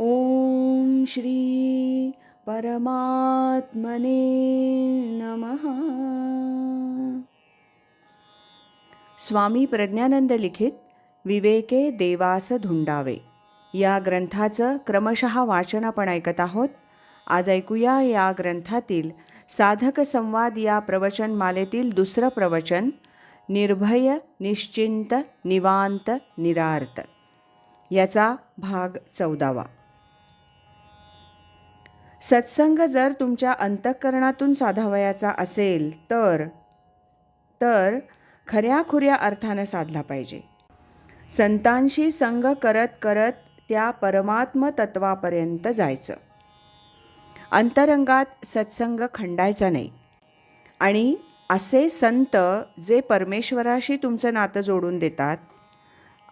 ॐ श्री परमात्मने नमः। स्वामी प्रज्ञानंद लिखित विवेके देवास धुंडावे या ग्रंथाचं क्रमशः वाचन आपण ऐकत आहोत. आज ऐकूया या ग्रंथातील साधक संवाद या प्रवचनमालेतील दुसरं प्रवचन निर्भय निश्चिंत निवांत निरार्त. याचा भाग चौदावा. सत्संग जर तुमच्या अंतःकरणातून साधावयाचा असेल तर तर खऱ्याखुऱ्या अर्थानं साधला पाहिजे. संतांशी संग करत करत त्या परमात्म तत्वापर्यंत जायचं. अंतरंगात सत्संग खंडायचा नाही. आणि असे संत जे परमेश्वराशी तुमचं नातं जोडून देतात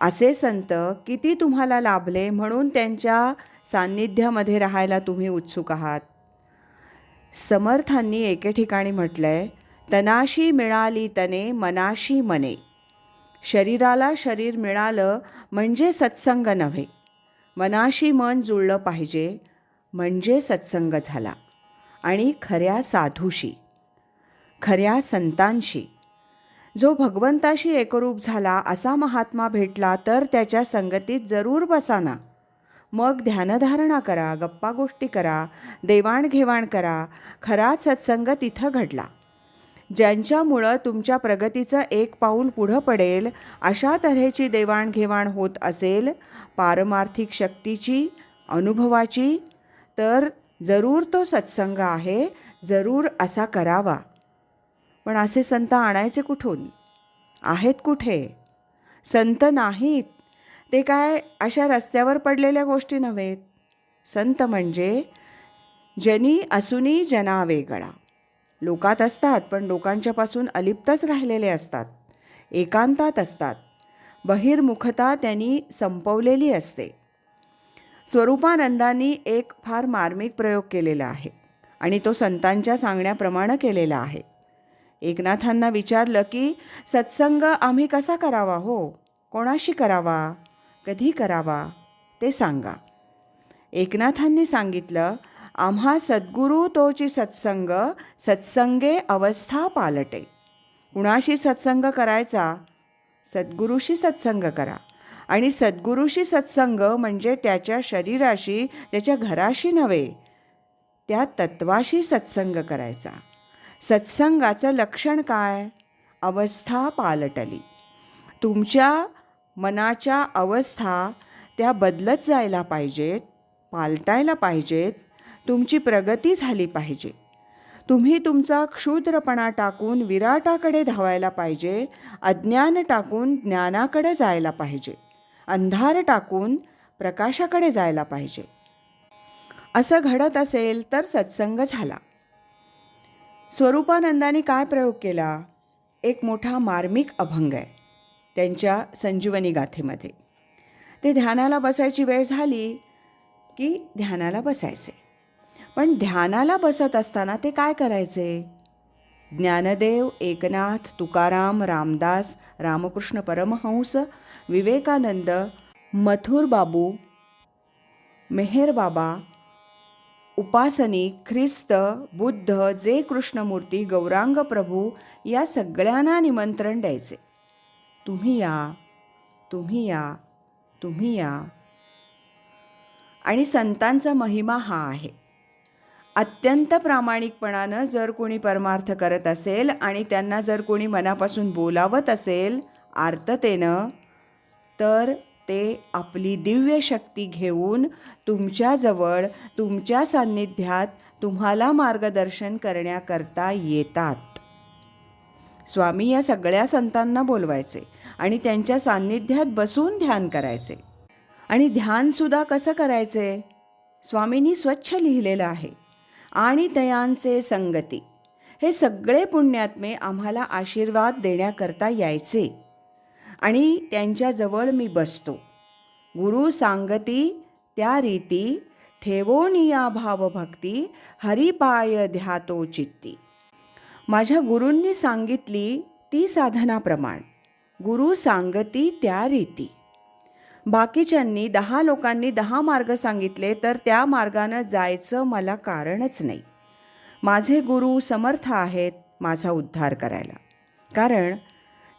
असे संत किती तुम्हाला लाभले म्हणून त्यांच्या सान्निध्यामध्ये राहायला तुम्ही उत्सुक आहात? समर्थांनी एके ठिकाणी म्हटलं आहे तनाशी मिळाली तने मनाशी मने. शरीराला शरीर मिळालं म्हणजे सत्संग नव्हे. मनाशी मन जुळलं पाहिजे म्हणजे सत्संग झाला. आणि खऱ्या साधूशी खऱ्या संतांशी जो भगवंताशी एकरूप झाला असा महात्मा भेटला तर त्याच्या संगतीत जरूर बसाना. मग ध्यानधारणा करा गप्पा गोष्टी करा देवाणघेवाण करा खरा सत्संग तिथं घडला. ज्यांच्यामुळं तुमच्या प्रगतीचं एक पाऊल पुढं पडेल अशा तऱ्हेची देवाणघेवाण होत असेल पारमार्थिक शक्तीची अनुभवाची तर जरूर तो सत्संग आहे जरूर असा करावा. पण असे संत आणायचे कुठून? आहेत कुठे? संत नाहीत. ते काय अशा रस्त्यावर पडलेल्या गोष्टी नव्हेत. संत म्हणजे जनी असुनी जना वेगळा. लोकात असतात पण लोकांच्यापासून अलिप्तच राहिलेले असतात. एकांतात असतात. बहिर्मुखता त्यांनी संपवलेली असते. स्वरूपानंदांनी एक फार मार्मिक प्रयोग केलेला आहे आणि तो संतांच्या सांगण्याप्रमाणे केलेला आहे. एकनाथांना विचारलं की सत्संग आम्ही कसा करावा हो? कोणाशी करावा? कधी करावा? ते सांगा. एकनाथांनी सांगितलं आम्हा सद्गुरू तोची सत्संग सत्संगे अवस्था पालटे. कुणाशी सत्संग करायचा? सद्गुरूशी सत्संग करा. आणि सद्गुरूशी सत्संग म्हणजे त्याच्या शरीराशी त्याच्या घराशी नव्हे त्या तत्वाशी सत्संग करायचा. सत्संगाचं लक्षण काय? अवस्था पालटली. तुमच्या मनाच्या अवस्था त्या बदलत जायला पाहिजेत पालटायला पाहिजेत तुमची प्रगती झाली पाहिजे. तुम्ही तुमचा क्षुद्रपणा टाकून विराटाकडे धावायला पाहिजे अज्ञान टाकून ज्ञानाकडे जायला पाहिजे अंधार टाकून प्रकाशाकडे जायला पाहिजे. असं घडत असेल तर सत्संग झाला. स्वरूपानंदाने काय प्रयोग केला? एक मोठा मार्मिक अभंग आहे त्यांच्या संजीवनी गाथेमध्ये. ते ध्यानाला बसायची वेळ झाली की ध्यानाला बसायचे. पण ध्यानाला बसत असताना ते काय करायचे? ज्ञानदेव एकनाथ तुकाराम रामदास रामकृष्ण परमहंस विवेकानंद मथुर बाबू मेहेरबाबा उपासनी ख्रिस्त बुद्ध जे कृष्णमूर्ती गौरांग प्रभू या सगळ्यांना निमंत्रण द्यायचे. तुम्ही या तुम्ही या तुम्ही या. आणि संतांचा महिमा हा आहे. अत्यंत प्रामाणिकपणानं जर कोणी परमार्थ करत असेल आणि त्यांना जर कोणी मनापासून बोलावत असेल आर्ततेनं तर ते आपली दिव्य शक्ती घेऊन तुमच्याजवळ तुमच्या सान्निध्यात तुम्हाला मार्गदर्शन करण्याकरता येतात. स्वामी या सगळ्या संतांना बोलवायचे आणि त्यांच्या सान्निध्यात बसून ध्यान करायचे. आणि ध्यानसुद्धा कसं करायचे? स्वामींनी स्वच्छ लिहिलेलं आहे. आणि तयांचे संगती. हे सगळे पुण्यात्मे आम्हाला आशीर्वाद देण्याकरता यायचे. आणि त्यांच्याजवळ मी बसतो. गुरु सांगती त्या रीती ठेवोनिया भावभक्ती हरिपाय ध्यातो चित्ती. माझ्या गुरूंनी सांगितली ती साधनाप्रमाण. गुरु सांगती त्या रीती. बाकीच्यांनी दहा लोकांनी दहा मार्ग सांगितले तर त्या मार्गानं जायचं मला कारणच नाही. माझे गुरु समर्थ आहेत माझा उद्धार करायला. कारण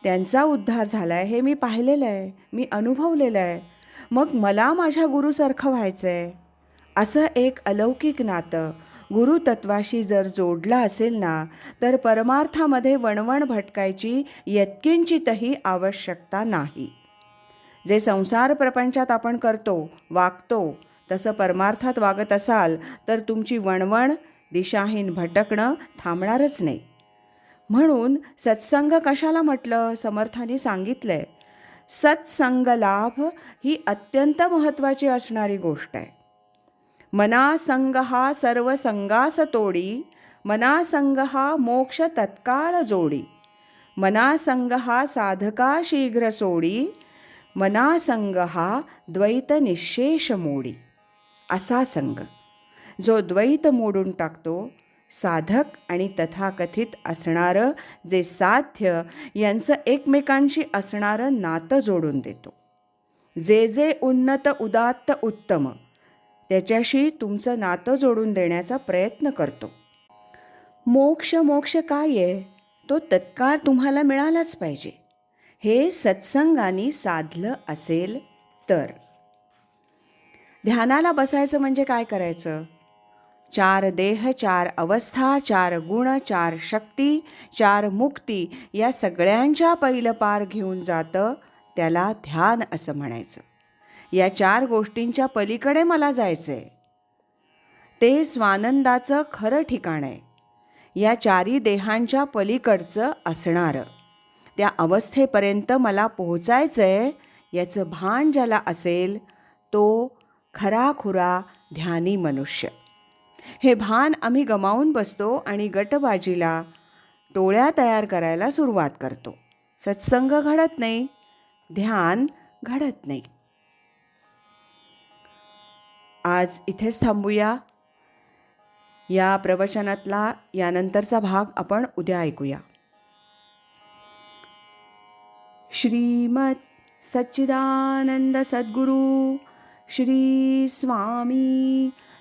त्यांचा उद्धार झाला आहे हे मी पाहिलेलं आहे मी अनुभवलेलं आहे. मग मला माझ्या गुरुसारखं व्हायचं आहे असं एक अलौकिक नातं. गुरुतत्वाशी जर जोडलं असेल ना तर परमार्थामध्ये वणवण भटकायची यत्किंचितही आवश्यकता नाही. जे संसार प्रपंचात आपण करतो वागतो तसं परमार्थात वागत असाल तर तुमची वणवण दिशाहीन भटकणं थांबणारच नाही. म्हणून सत्संग कशाला म्हटलं? समर्थाने सांगितलं आहे सत्संग लाभ ही अत्यंत महत्त्वाची असणारी गोष्ट आहे. मनासंग हा सर्व संगास तोडी मनासंग हा मोक्ष तत्काळ जोडी मनासंग हा साधका शीघ्र सोडी मनासंग हा द्वैत निशेष मोडी. असा संग. जो द्वैत मोडून टाकतो साधक आणि तथाकथित असणारं जे साध्य यांचं एकमेकांशी असणारं नातं जोडून देतो. जे जे उन्नत उदात्त उत्तम त्याच्याशी तुमचं नातं जोडून देण्याचा प्रयत्न करतो. मोक्ष मोक्ष काय आहे? तो तत्काळ तुम्हाला मिळालाच पाहिजे. हे सत्संगाने साधलं असेल तर. ध्यानाला बसायचं म्हणजे काय करायचं? चार देह चार अवस्था चार गुण चार शक्ती चार मुक्ती या सगळ्यांच्या पहिलं पार घेऊन जातं त्याला ध्यान असं म्हणायचं. या चार गोष्टींच्या पलीकडे मला जायचं आहे ते स्वानंदाचं खरं ठिकाण आहे. या चारी देहांच्या पलीकडचं असणारं. त्या अवस्थेपर्यंत मला पोहोचायचं आहे याचं भान ज्याला असेल तो खराखुरा ध्यानी मनुष्य. हे भान आम्ही गमावून बसतो आणि गटबाजीला टोळ्या तयार करायला सुरुवात करतो. सत्संग घडत नाही ध्यान घडत नाही. आज इथेच थांबूया. या प्रवचनातला यानंतरचा भाग आपण उद्या ऐकूया. श्रीमत सच्चिदानंद सद्गुरु श्री स्वामी